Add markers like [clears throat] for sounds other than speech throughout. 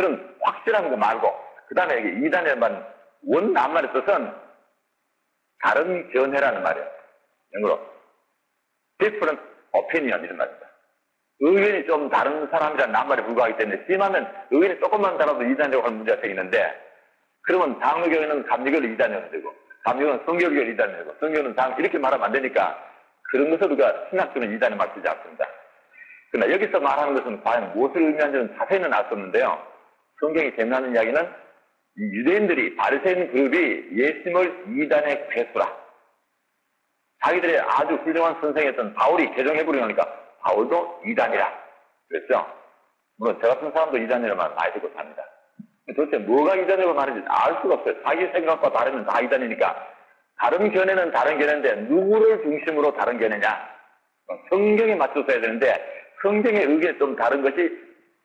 그런 확실한 거 말고 그 다음에 여기 이단에만 원 낱말의 뜻은 다른 견해라는 말이에요. 영어로 different opinion 이런 말입니다. 의견이 좀 다른 사람이라는 낱말에 불과하기 때문에 심하면 의견이 조금만 달라도 이단이라고 하는 문제가 생기는데 그러면 당의견은 감리견을 이단이라고 되고 감리견은 성경견을 이단이라고 되고 성경은 당 이렇게 말하면 안 되니까 그런 것을 우리가 신학교는 이단에 맞추지 않습니다. 그러나 여기서 말하는 것은 과연 무엇을 의미하는지는 자세히는 알 수 없는데요. 성경이 재미나는 이야기는 유대인들이 바리새인 그룹이 예수님을 이단의 괴수라. 자기들의 아주 훌륭한 선생이었던 바울이 개종해버리니까 바울도 이단이라. 그랬죠? 물론 저 같은 사람도 많이 듣고 삽니다. 도대체 뭐가 이단이라고 말하는지 알 수가 없어요. 자기 생각과 다르면 다 이단이니까. 다른 견해는 다른 견해인데 누구를 중심으로 다른 견해냐? 성경에 맞춰서 해야 되는데 성경의 의견이 좀 다른 것이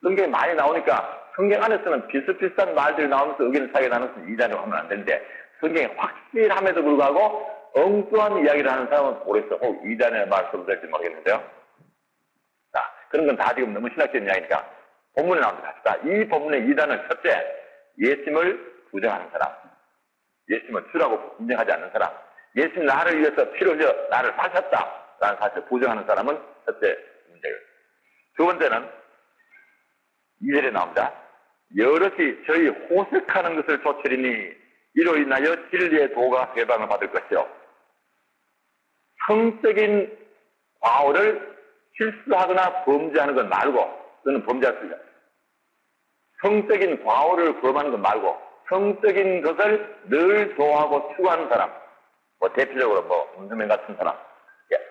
성경에 많이 나오니까 성경 안에서는 비슷비슷한 말들이 나오면서 의견을 차이가 것은 이단이라고 하면 안 되는데 성경이 확실함에도 불구하고 엉뚱한 이야기를 하는 사람은 모르겠어. 혹 이단의 말 써도 될지 모르겠는데요. 자, 그런 건 다 지금 너무 신학적인 이야기니까 본문에 나옵니다. 자, 이 본문의 이단은 첫째, 예수님을 부정하는 사람. 예수님을 주라고 인정하지 않는 사람. 예수님 나를 위해서 피를 흘려 나를 사셨다. 라는 사실을 부정하는 사람은 첫째 문제예요. 두 번째는 이절에 나옵니다. 여럿이 저희 호색하는 것을 쫓으리니 이로 인하여 진리의 도가 해방을 받을 것이요. 성적인 과오를 실수하거나 범죄하는 것 말고, 저는 있다. 성적인 과오를 범하는 것 말고, 성적인 것을 늘 좋아하고 추구하는 사람, 뭐 대표적으로 뭐 운수명 같은 사람,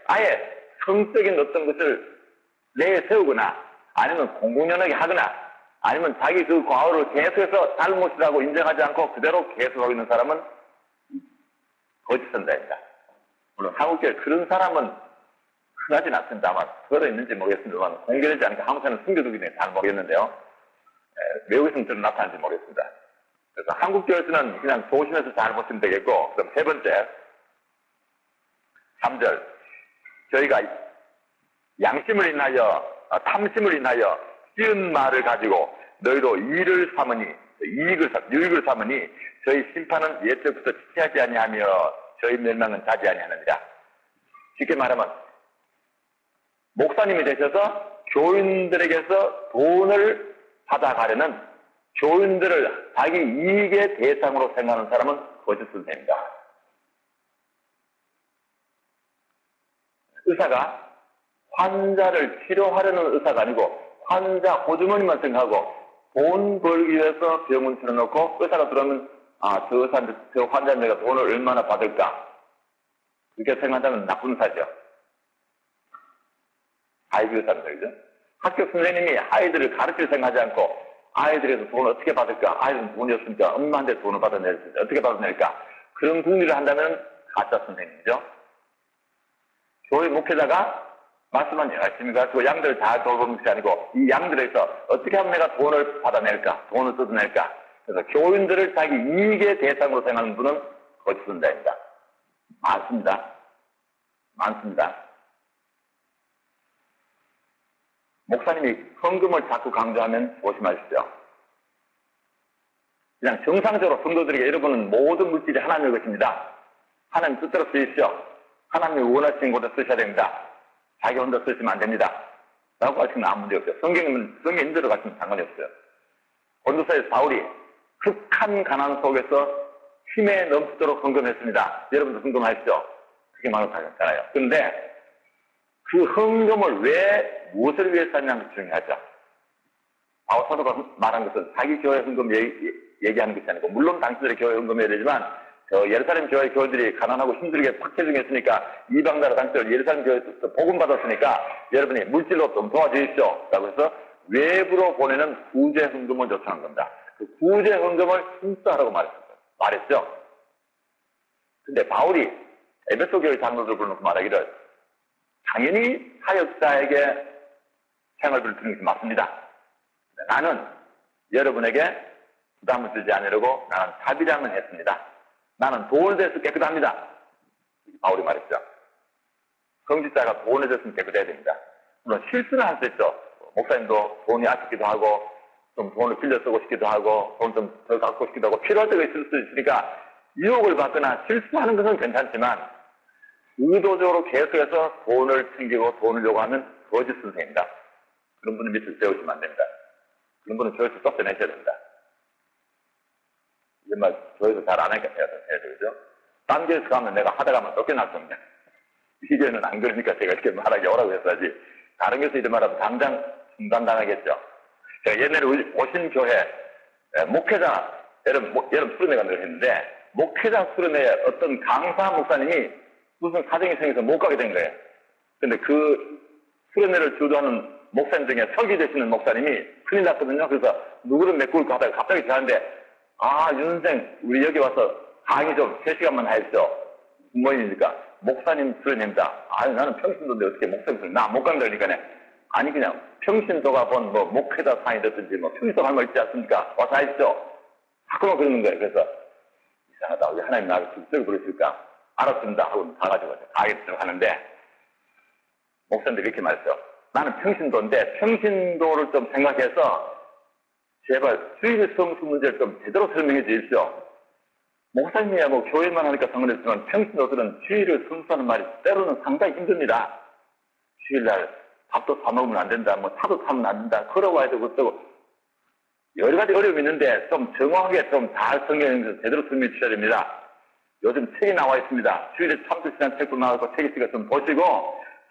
아예 성적인 어떤 것을 내세우거나 아니면 공공연하게 하거나 아니면 자기 그 과오를 계속해서 잘못이라고 인정하지 않고 그대로 계속하고 있는 사람은 거짓 선자입니다. 물론 한국교회 그런 사람은 흔하진 않습니다. 아마 들어 있는지 모르겠습니다만 공개되지 않으니까 한국교회는 숨겨두기 때문에 잘 모르겠는데요. 에, 외국에서는 좀 나타나는지 모르겠습니다. 그래서 한국교회에서는 그냥 조심해서 잘 보시면 되겠고 그럼 세 번째 3절 저희가 양심을 인하여 아, 탐심을 인하여 쉬운 말을 가지고 너희로 이를 삼으니 이익을 삼 유익을 삼으니 저희 심판은 예때부터 지체하지 아니하며 저희 멸망은 자지 아니하느니라. 쉽게 말하면 목사님이 되셔서 교인들에게서 돈을 받아가려는 교인들을 자기 이익의 대상으로 생각하는 사람은 거짓 선생입니다. 의사가 환자를 치료하려는 의사가 아니고 환자 보주머니만 생각하고 돈 벌기 위해서 병원 차려놓고 의사가 들어오면 아, 저 의사한테, 저 환자한테 내가 돈을 얼마나 받을까? 이렇게 생각한다면 나쁜. 아이비 의사입니다, 그죠? 학교 선생님이 아이들을 가르칠 생각하지 않고 아이들에서 돈을 어떻게 받을까? 아이들은 돈이 없으니까 엄마한테 돈을 받아낼 수 어떻게 받아낼까? 그런 궁리를 한다면 가짜 선생님이죠. 교회 목회자가 말씀한 열심히 가지고 양들을 잘 돌보는 것이 아니고 이 양들에서 어떻게 하면 내가 돈을 받아낼까? 돈을 뜯어낼까? 그래서 교인들을 자기 이익의 대상으로 생각하는 분은 거짓선자입니다. 많습니다. 많습니다. 목사님이 헌금을 자꾸 강조하면 조심하십시오. 그냥 정상적으로 성도들에게 여러분은 모든 물질이 하나님의 것입니다. 하나님 뜻대로 쓰십시오. 하나님이 원하시는 곳에 쓰셔야 됩니다. 자기 혼자 쓰시면 안 됩니다. 라고 하시면 아무 문제 없어요. 성경은, 성경 인대로 가시면 상관이 없어요. 원도사의 바울이 극한 가난 속에서 힘에 넘치도록 헌금했습니다. 여러분도 헌금하십시오. 그게 말하잖아요. 그런데 그 헌금을 왜, 무엇을 위해서 하냐는 게 중요하죠. 바울 사도가 말한 것은 자기 교회 헌금 얘기, 얘기하는 것이 아니고, 물론 당신들의 교회 헌금해야 되지만, 저 예루살렘 교회 교회들이 가난하고 힘들게 팍체중했으니까 이방 나라 당시들 예루살렘 교회에서 복음 받았으니까 여러분이 물질로 좀 도와주십시오. 라고 해서 외부로 보내는 구제 헌금을 요청한 겁니다. 그 구제 헌금을 말했어요. 말했죠. 근데 바울이 에베소 교회 장로들 불러놓고 말하기를 당연히 사역자에게 생활비를 드리는 것이 맞습니다. 나는 여러분에게 부담을 주지 않으려고 나는 사비량을 했습니다. 나는 돈에 대해서 깨끗합니다. 바울이 말했죠. 성직자가 돈에 대해서 깨끗해야 됩니다. 물론 실수는 할수 있죠. 목사님도 돈이 아쉽기도 하고 좀 돈을 빌려 쓰고 싶기도 하고, 돈 좀 더 갖고 싶기도 하고, 필요할 때가 있을 수 있으니까, 유혹을 받거나 실수하는 것은 괜찮지만, 의도적으로 계속해서 돈을 챙기고 돈을 요구하면 거짓 선생입니다. 그런 분을 밑에 세우시면 안 됩니다. 그런 분은 교회에서 쫓아내셔야 됩니다. 막 교회에서 잘안 하니까 해야 돼, 해야 되죠. 딴 교회에서 가면 내가 하다 가면 쫓겨날 겁니다. 이 교회는 안 그러니까 제가 이렇게 말하기 오라고 했어야지. 다른 교회에서 이런 말하면 당장 중단당하겠죠. 제가 옛날에 우리 오신 교회 에, 목회자 여러분 목- 여러분 수련회가 늘 했는데 목회자 수련회에 어떤 강사 목사님이 무슨 사정이 생겨서 못 가게 된 거예요. 근데 그 수련회를 주도하는 목사님 중에 서기 되시는 목사님이 큰일 났거든요. 그래서 누구를 메꿀까 하다가 갑자기 저한테 아, 윤 선생, 우리 여기 와서 강의 좀 3시간만 하십시오. 부모님이니까 목사님 수련입니다. 아니, 나는 평신도인데 어떻게 목사님 수련, 나못 간다 그러니까 아니, 그냥 평신도가 본 뭐 목회자 상이 됐든지 뭐 평신도 할말 있지 않습니까? 와서 하십시오. 자꾸만 그러는 거예요. 그래서 이상하다. 왜 하나님 나를 직접 부르실까? 알았습니다. 하고 가가지고 가겠다고 하는데 목사님들이 이렇게 말했어요. 나는 평신도인데 평신도를 좀 생각해서 제발 성수 문제를 좀 제대로 설명해 주십시오. 목사님이야 뭐 교회만 하니까 상관없지만 평신도들은 주일을 성수하는 말이 때로는 상당히 힘듭니다. 주일날 밥도 사 먹으면 안 된다, 뭐 차도 타면 안 된다, 걸어와야 되고 어쩌고 여러 가지 어려움이 있는데 좀 정확하게 좀 잘 성경에서 제대로 설명해 주셔야 됩니다. 요즘 책이 나와 있습니다. 주일에 참수시간 책도 나와서 책 있으니까 좀 보시고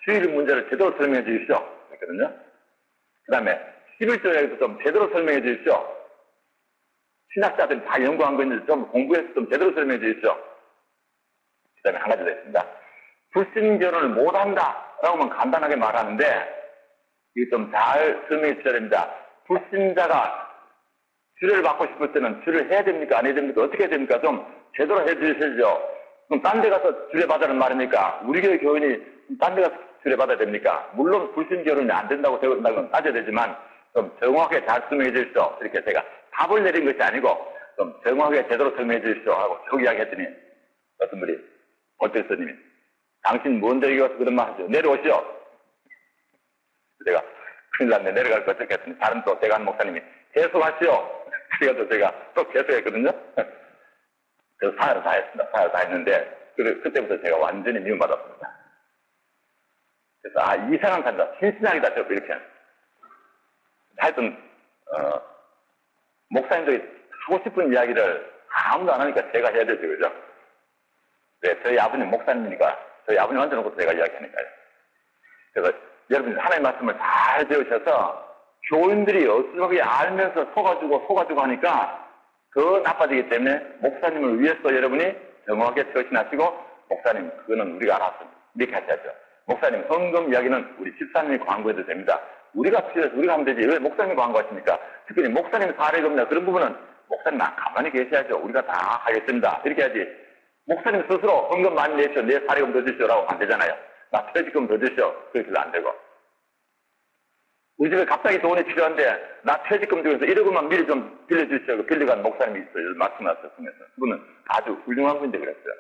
주일 문제를 제대로 설명해 주십시오. 그랬거든요. 그 다음에 11조에도 좀 제대로 설명해 주십시오. 신학자들이 다 연구한 거 있는데 좀 공부해서 좀 제대로 설명해 주십시오. 그 다음에 한 가지 더 있습니다. 불신결혼을 못한다. 라고만 간단하게 말하는데 이게 좀잘 설명해 주셔야 됩니다. 불신자가 주례를 받고 싶을 때는 주례를 해야 됩니까? 안 해야 됩니까? 어떻게 해야 됩니까? 좀 제대로 해 주셔야죠. 그럼 딴 데 가서 주례 받으라는 말입니까? 우리 교회 교인이 딴 데 가서 주례 받아야 됩니까? 물론 불신 결혼이 안 된다고 건 따져야 되지만 좀 정확하게 잘 설명해 주십시오. 이렇게 제가 답을 내린 것이 아니고 좀 정확하게 제대로 설명해 주십시오. 하고 쭉 이야기했더니 어떤 분이 어땠스님이 당신 뭔데 여기 와서 그런 말 하죠. 내려오시오. 제가 큰일 났네. 내려갈 거 어떻게 했더니 다른 또 대관 목사님이 계속하시오. 그래서 제가 또 계속했거든요. 그래서 사회를 다 했습니다. 사회를 다 했는데 그, 그때부터 제가 완전히 미움받았습니다. 그래서 아 이상한 산다. 신신앙이다. 저 이렇게 하여튼 어, 목사님들이 하고 싶은 이야기를 아무도 안 하니까 제가 해야 되죠. 그죠? 네, 저희 아버님 목사님이니까 저희 아버님 앉아놓고 제가 이야기하니까요. 그래서 여러분 하나님 말씀을 잘 배우셔서 교인들이 어떻게 알면서 속아주고 속아주고 하니까 더 나빠지기 때문에 목사님을 위해서 여러분이 정확하게 처신하시고 목사님 그거는 우리가 알아서 이렇게 하셔야죠. 목사님 헌금 이야기는 우리 집사님이 광고해도 됩니다. 우리가 필요해서 우리가 하면 되지 왜 목사님이 광고하십니까? 특별히 목사님 사례가 없냐 그런 부분은 목사님 가만히 계셔야죠. 우리가 다 하겠습니다. 이렇게 해야지 목사님 스스로 헌금 많이 내시오 내 사례금 더 주시오 라고 안 되잖아요. 나 퇴직금 더 주시오. 그렇게도 안 되고 우리 집에 갑자기 돈이 필요한데 나 퇴직금 중에서 1억 원만 미리 좀 빌려주시오. 빌려간 목사님이 있어요. 말씀하셨으면서 그분은 아주 훌륭한 분인데 그랬어요.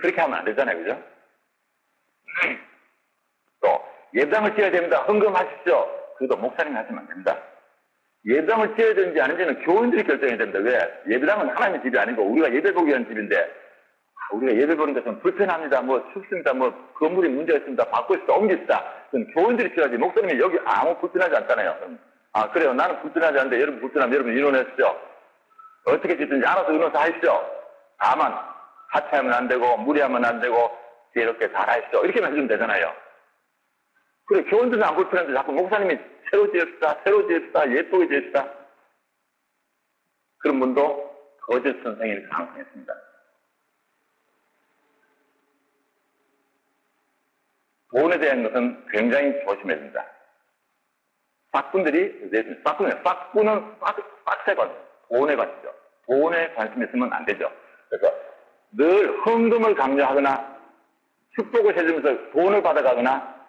그렇게 하면 안 되잖아요. 그죠? [clears throat] 또 예당을 지어야 됩니다. 헌금하십시오. 그것도 목사님이 하시면 안 됩니다. 예배당을 지어야 되는지 아닌지는 교인들이 결정해야 됩니다. 왜? 예배당은 하나님의 집이 아니고 우리가 예배 보기 위한 집인데 아, 우리가 예배 보는 것은 불편합니다. 뭐 춥습니다. 뭐 건물이 문제가 있습니다. 바꾸시다 옮깁시다. 그건 교인들이 필요하지. 목사님이 여기 아무 불편하지 않잖아요. 아 그래요. 나는 불편하지 않은데 여러분 불편하면 여러분 의논하십시오. 어떻게 짓든지 알아서 의논서 하십시오. 다만 하차하면 안 되고 무리하면 안 되고 이렇게 잘 하십시오. 이렇게만 해주면 되잖아요. 그래 교인들은 안 불편한데 자꾸 목사님이 새로 지읍시다, 새로 지읍시다, 예쁘게 지읍시다. 그런 분도 거짓 선생일 가능성이 있습니다. 돈에 대한 것은 굉장히 조심해야 됩니다. 싹분들이, 싹분은, 싹분은 싹, 싹세건, 돈에 관심이죠. 돈에 관심 있으면 안 되죠. 그래서 늘 헌금을 강조하거나 축복을 해주면서 돈을 받아가거나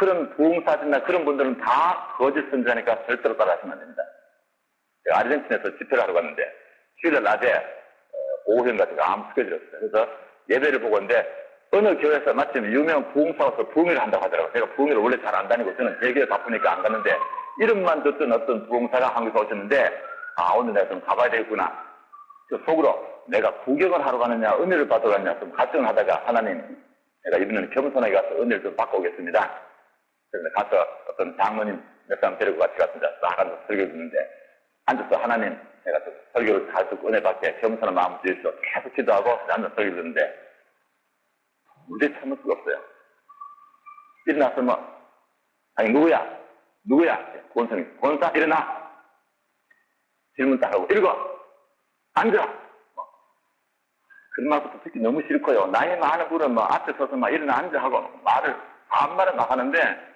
그런 부흥사진이나 그런 분들은 다 거짓 선자니까 절대로 따라하시면 안 됩니다. 아르헨티나에서 집회를 하러 갔는데 주일날 낮에 어, 오후인가 제가 아무 스케줄이었어요. 그래서 예배를 있는데 어느 교회에서 마침 유명 부흥사로서 부흥회를 한다고 하더라고요. 제가 부흥회를 원래 잘 안 다니고 저는 대교에 바쁘니까 안 갔는데 이름만 듣던 어떤 부흥사가 한국에 오셨는데, 아, 오늘 내가 좀 가봐야 되겠구나. 그 속으로 내가 구경을 하러 가느냐, 은혜를 받으러 가느냐 좀 갈등을 하다가 하나님, 내가 이번에는 겸손하게 가서 은혜를 좀 받고 오겠습니다. 그래서 가서 어떤 장모님 몇 사람 데리고 같이 갔습니다. 싹 앉아서 설교 듣는데, 앉아서 하나님, 내가 좀 설교를 잘 듣고 은혜 받게 겸손한 마음을 주십시오. 계속 기도하고 앉아서 설교 듣는데, 무대 참을 수가 없어요. 일어나서 뭐, 아니, 누구야? 누구야? 권성이. 권사, 일어나! 질문 딱 하고, 읽어! 앉아! 뭐. 그런 말부터 듣기 너무 싫고요. 나이 많은 분은 뭐 앞에 서서 막 일어나 앉아 하고 말을, 반말을 막 하는데,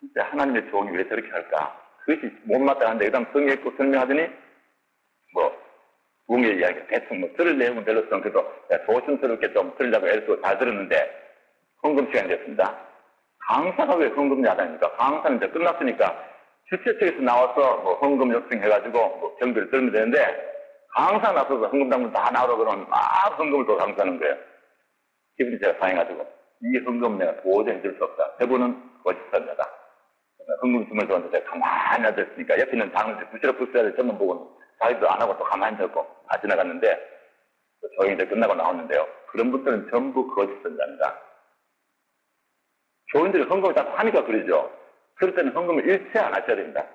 진짜 하나님의 종이 왜 저렇게 할까? 그것이 못마땅한데, 그 다음 성경 읽고 설명하더니, 뭐, 부흥의 이야기, 대충 뭐, 들을 내용은 별로성 그래도 조심스럽게 좀 들으려고 애써 잘 들었는데, 헌금 시간이 됐습니다. 강사가 왜 헌금 야단입니까? 강사는 이제 끝났으니까, 주최 측에서 나와서 뭐 헌금 요청해가지고 뭐 경비를 들면 되는데, 강사 나서서 헌금 당분 다 나오라 그러면 막 헌금을 또 강사하는 거예요. 기분이 제가 상해가지고, 이 헌금 내가 도저히 해줄 수 없다. 대부분은 거짓선자다. 헌금 주문을 줬는데 제가 가만히 앉아있으니까 옆에 있는 장로들 부시럭 부시럭 저만 보고 자기도 안 하고 또 가만히 앉았고 다 지나갔는데 또 조용히 이제 끝나고 나왔는데요. 그런 분들은 전부 거짓 선자입니다. 교인들이 헌금을 자꾸 하니까 그러죠. 그럴 때는 헌금을 일체 안 하셔야 됩니다.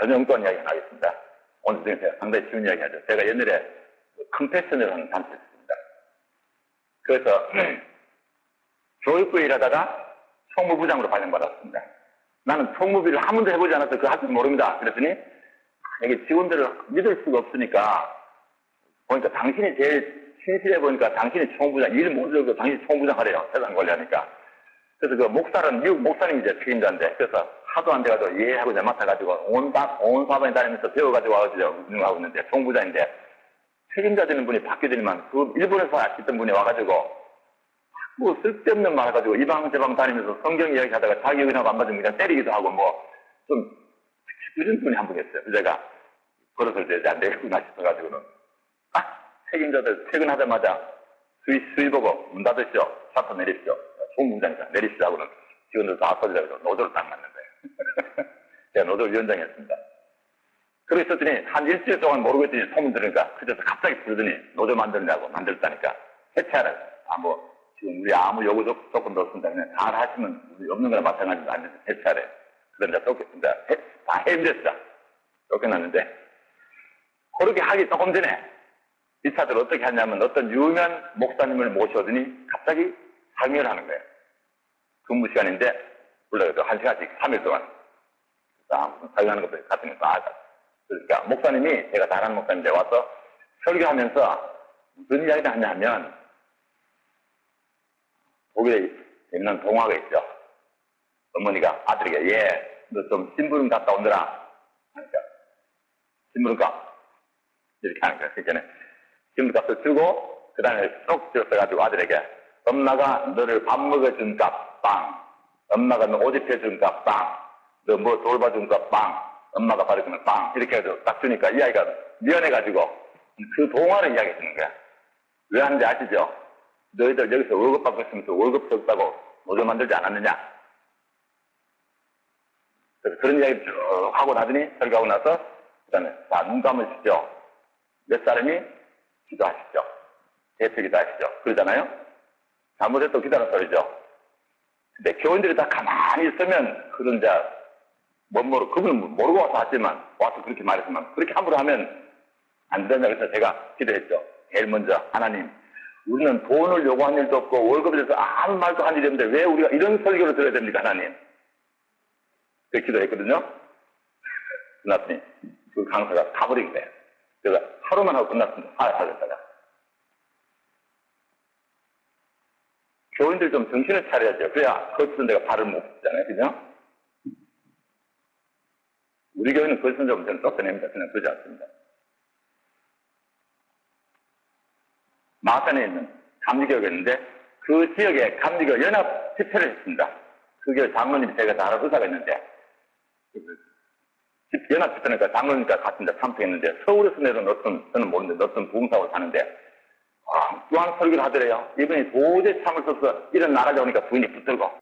전용권 이야기 하겠습니다. 오늘 중에 제가 상당히 쉬운 이야기 하죠. 제가 옛날에 컴패션을 하는 단체 있습니다. 그래서 [clears throat] 교육부에 일하다가 총무부장으로 발령받았습니다. 나는 총무비를 한 번도 해보지 않아서 그할줄 모릅니다. 그랬더니 이게 직원들을 믿을 수가 없으니까 보니까 당신이 제일 신실해 보니까 당신이 총무부장 일 못하고 당신이 총무부장 하래요. 세상 관리하니까. 그래서 그 목사는 미국 목사님이 이제 책임자인데 그래서 하도 안 돼가지고 예 하고 이제 맡아가지고 온, 다, 온 사방에 다니면서 배워가지고 와가지고 운영하고 있는데 총무부장인데 책임자 되는 분이 바뀌더니만 그 일본에서 있던 분이 와가지고 뭐 쓸데없는 말 해가지고 이방 저방 다니면서 성경 이야기 하다가 자기 의견하고 안 맞으면 그냥 때리기도 하고 뭐좀 이런 분이 한 분 계어요. 제가 걸어서 이제 안 되겠구나 싶어가지고는 아 책임자들 퇴근하자마자 수위 보고 문 닫으시오. 샤터 내리시오. 총무장이다 내리시라고는 직원들 다 꺼지자고 노조를 딱 맞는 거예요. [laughs] 제가 노조 위원장이었습니다. 그러고 있었더니 한 일주일 동안 모르고 있더니 소문 들으니까 그래서 갑자기 부르더니 노조 만들냐고 만들었다니까 해체하라. 아뭐 지금 우리 아무 요구 조- 조건도 없습니다. 그냥 잘 하시면 우리 없는 거나 마찬가지로 안 돼서 해체하래. 그런 자 쫓겼습니다. 해- 다 해임됐어. 쫓겨났는데 그렇게 하기 조금 전에 이 차들 어떻게 하냐면 어떤 유명 목사님을 모셔더니 갑자기 상의를 하는 거예요. 근무 시간인데 불러가지고 한 시간씩 3일 동안 아, 무슨 사용하는 것도 같은 거 다. 그러니까 목사님이 제가 다른 목사님인데 와서 설교하면서 무슨 이야기를 하냐 하면 독일에 있는 동화가 있죠. 어머니가 아들에게 예, 너 좀 심부름 갔다 온더라. 하니까 심부름 가 이렇게 하는 거야. 그전에 심부름 값을 주고 그 다음에 쏙 들어서가지고 아들에게 엄마가 너를 밥 먹여준 값 빵. 엄마가 너 옷 입혀준 값 빵. 너 뭐 돌봐준 값 빵. 엄마가 바르는 빵. 이렇게 해서 딱 주니까 이 아이가 미안해가지고 그 동화를 이야기해 주는 거야. 왜 하는지 아시죠? 너희들 여기서 월급 받고 있으면서 월급 적다고 노조 만들지 않았느냐? 그래서 그런 이야기 쭉 하고 나더니 설교하고 나서 그 다음에 자, 눈 감으시죠. 몇 사람이 기도하시죠. 대표 기도하시죠. 그러잖아요? 잘못해도 기다려 소리죠. 근데 교인들이 다 가만히 있으면 그런 자, 못 모르, 그분은 모르고 와서 하지만 와서 그렇게 말했지만 그렇게 함부로 하면 안 된다 그래서 제가 기도했죠. 제일 먼저 하나님 우리는 돈을 요구한 일도 없고 월급에 대해서 아무 말도 한 일이 없는데 왜 우리가 이런 설교를 들어야 됩니까 하나님? 그 기도했거든요. [laughs] 끝났더니 그 강사가 가버린 거예요. 그래서 하루만 하고 끝났습니다. 아, 하겠다가. 교인들 좀 정신을 차려야죠. 그래야 거기서 내가 발을 못 붙잖아요. 그죠? 우리 교회는 거기서 좀 쫓아냅니다. 그냥 그러지 않습니다. 마산에 있는 감리교회였는데 그 지역에 감리교 연합 집회를 했습니다. 그 교회 장로님이 제가 다른 의사가 있는데 집- 연합 집회니까 장로님과 같은 데 참석했는데 서울에서 내려온 어떤 저는 모르는데 어떤 부흥사고 사는데 아, 또한 설교를 하더래요. 이분이 도저히 참을 수 없어 이런 나라에 오니까 부인이 붙들고